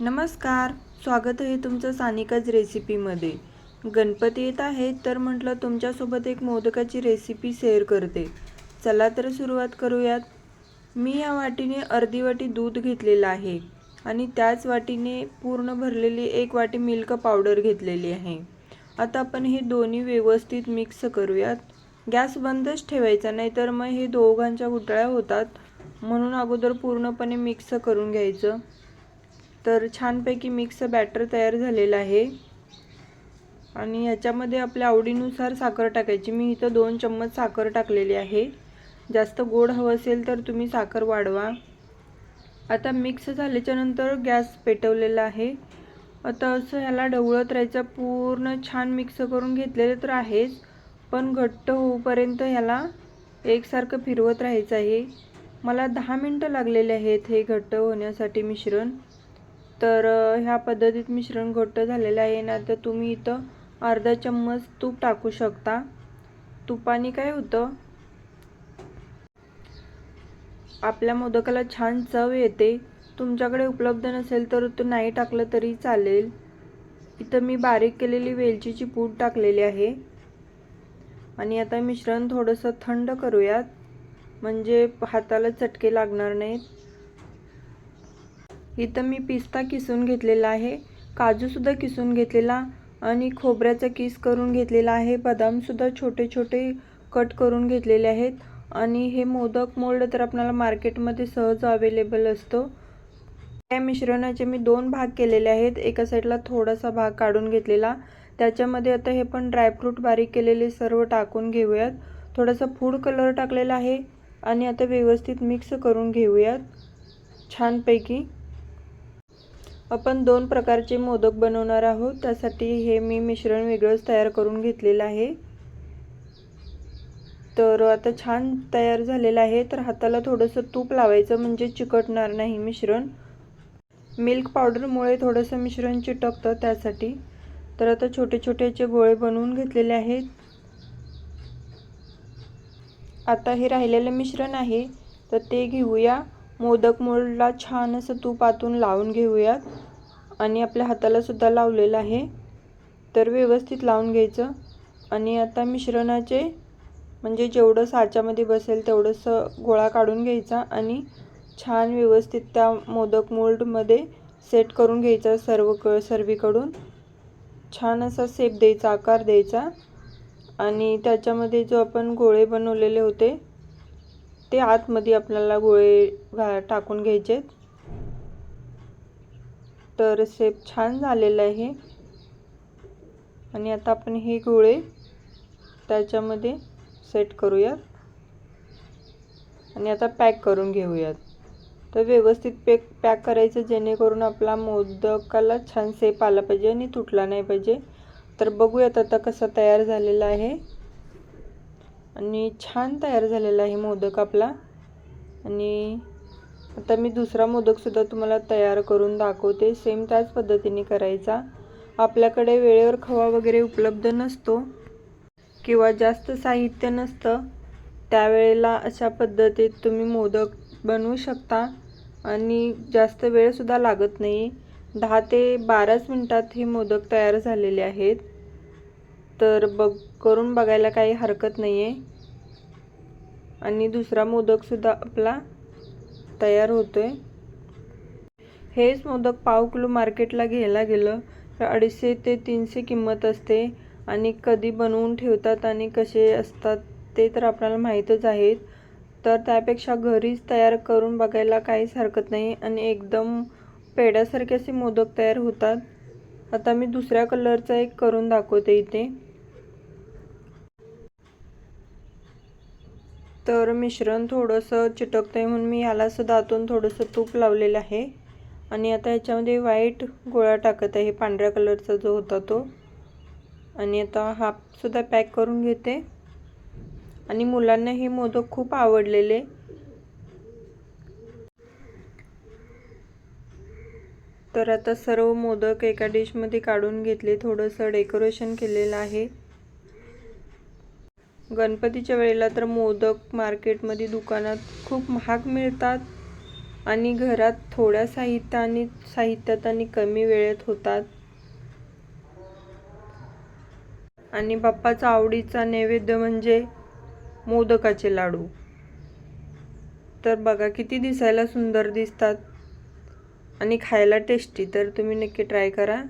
नमस्कार स्वागत आहे तुमचं सानिकाच रेसिपीमध्ये. गणपती येत आहे तर म्हटलं तुमच्यासोबत एक मोदकाची रेसिपी शेअर करते. चला तर सुरुवात करूयात. मी या वाटीने अर्धी वाटी दूध घेतलेलं आहे आणि त्याच वाटीने पूर्ण भरलेली एक वाटी मिल्क पावडर घेतलेली आहे. आता आपण हे दोन्ही व्यवस्थित मिक्स करूयात. गॅस बंदच ठेवायचा नाही तर मग हे दोघांच्या गुटळ्या होतात. म्हणून अगोदर पूर्णपणे मिक्स करून घ्यायचं. तर छानपैकी मिक्स बॅटर तयार झालेलं आहे. आणि याच्यामध्ये आपल्या आवडीनुसार साखर टाकायची. मी इथं दोन चम्मच साखर टाकलेली आहे. जास्त गोड हवं असेल तर तुम्ही साखर वाढवा. आता मिक्स झाल्याच्यानंतर गॅस पेटवलेला आहे. आता असं ह्याला ढवळत राहायचं. पूर्ण छान मिक्स करून घेतलेलं तर आहेच. पण घट्ट होऊपर्यंत ह्याला एकसारखं फिरवत राहायचं आहे. मला दहा मिनटं लागलेले आहेत हे घट्ट होण्यासाठी मिश्रण. तर ह्या पद्धतीत मिश्रण घट्ट झालेलं आहे ना तर तुम्ही इथं अर्धा चम्मच तूप टाकू शकता. तुपाने काय होतं? आपल्या मोदकाला छान चव येते. तुमच्याकडे उपलब्ध नसेल तर तो नाही टाकलं तरी चालेल. इथं मी बारीक केलेली वेलचीची पूड टाकलेली आहे. आणि आता मिश्रण थोडंसं थंड करूयात. म्हणजे हाताला चटके लागणार नाहीत. इथं मी पिस्ता किसून घेतलेला आहे काजूसुद्धा किसून घेतलेला आणि खोबऱ्याचा किस करून घेतलेला आहे बदामसुद्धा छोटे छोटे कट करून घेतलेले आहेत आणि हे मोदक मोल्ड तर आपल्याला मार्केटमध्ये सहज अवेलेबल असतो. त्या मिश्रणाचे मी दोन भाग केलेले आहेत एका साईडला थोडासा भाग काढून घेतलेला त्याच्यामध्ये आता हे पण ड्रायफ्रूट बारीक केलेले सर्व टाकून घेऊयात. थोडासा फूड कलर टाकलेला आहे आणि आता व्यवस्थित मिक्स करून घेऊयात छानपैकी. आपण दोन प्रकारचे मोदक बनवणार आहोत. त्यासाठी हे मी मिश्रण वेगळंच तयार करून घेतलेलं आहे. तर आता छान तयार झालेलं आहे. तर हाताला थोडंसं तूप लावायचं म्हणजे चिकटणार नाही मिश्रण. मिल्क पावडरमुळे थोडंसं मिश्रण चिटकतं त्यासाठी. तर आता छोटे छोटेचे गोळे बनवून घेतलेले आहेत. आता हे राहिलेलं मिश्रण आहे. तर ते घेऊया. मोदक मोडला छान असं तूप आतून लावून घेऊयात. आणि आपल्या हाताला सुद्धा लावलेलं आहे. तर व्यवस्थित लावून घ्यायचं. आणि आता मिश्रणाचे म्हणजे जेवढं साच्यामध्ये बसेल तेवढंसं गोळा काढून घ्यायचा आणि छान व्यवस्थित त्या मोदक मोल्डमध्ये सेट करून घ्यायचा सर्व क सर्वीकडून. छान असा सेप द्यायचा आकार द्यायचा. आणि त्याच्यामध्ये जो आपण गोळे बनवलेले होते ते आतमध्ये आपल्याला गोळे घा टाकून घ्यायचे तर शेप छान झालेला आहे. आणि आता आपण हे गोळे त्याच्यामध्ये सेट करूयात. आणि आता पॅक करून घेऊयात. तर व्यवस्थित पॅक पॅक करायचं जेणेकरून आपला मोदकाला छान सेप आला पाहिजे आणि तुटला नाही पाहिजे. तर बघूयात आता कसा तयार झालेला आहे. आणि छान तयार झालेला आहे मोदक आपला. आणि आता मी दुसरा मोदकसुद्धा तुम्हाला तयार करून दाखवते. सेम त्याच पद्धतीने करायचा. आपल्याकडे वेळेवर खवा वगैरे उपलब्ध नसतो किंवा जास्त साहित्य नसतं त्यावेळेला अशा पद्धतीत तुम्ही मोदक बनवू शकता आणि जास्त वेळसुद्धा लागत नाही. दहा ते बाराच मिनटात हे मोदक तयार झालेले आहेत. तर बघ करून बघायला काही हरकत नाही आहे आणि दुसरा मोदकसुद्धा आपला तयार होतो आहे हेच मोदक पाव किलो मार्केटला घ्यायला गेलं तर अडीचशे ते तीनशे किंमत असते आणि कधी बनवून ठेवतात आणि कसे असतात ते तर आपल्याला माहीतच आहेत. तर त्यापेक्षा घरीच तयार करून बघायला काहीच हरकत नाही आणि एकदम पेड्यासारखे असे मोदक तयार होतात. आता मी दुसऱ्या कलरचा एक करून दाखवते इथे. तर मिश्रण थोडंसं चिटकतं आहे म्हणून मी यालासुद्धा आतून थोडंसं तूप लावलेलं आहे. आणि आता ह्याच्यामध्ये व्हाईट गोळा टाकत आहे पांढऱ्या कलरचा जो होता तो. आणि आता हाफसुद्धा पॅक करून घेते. आणि मुलांना हे मोदक खूप आवडलेले. तर आता सर्व मोदक एका डिशमध्ये काढून घेतले थोडंसं डेकोरेशन केलेलं आहे. गणपतीच्या वेळेला तर मोदक मार्केटमध्ये दुकानात खूप महाग मिळतात आणि घरात थोड्या साहित्याने आणि साहित्यात आणि कमी वेळेत होतात. आणि बाप्पाचा आवडीचा नैवेद्य म्हणजे मोदकाचे लाडू. तर बघा किती दिसायला सुंदर दिसतात आणि खायला टेस्टी तर तुम्ही नक्की ट्राय करा.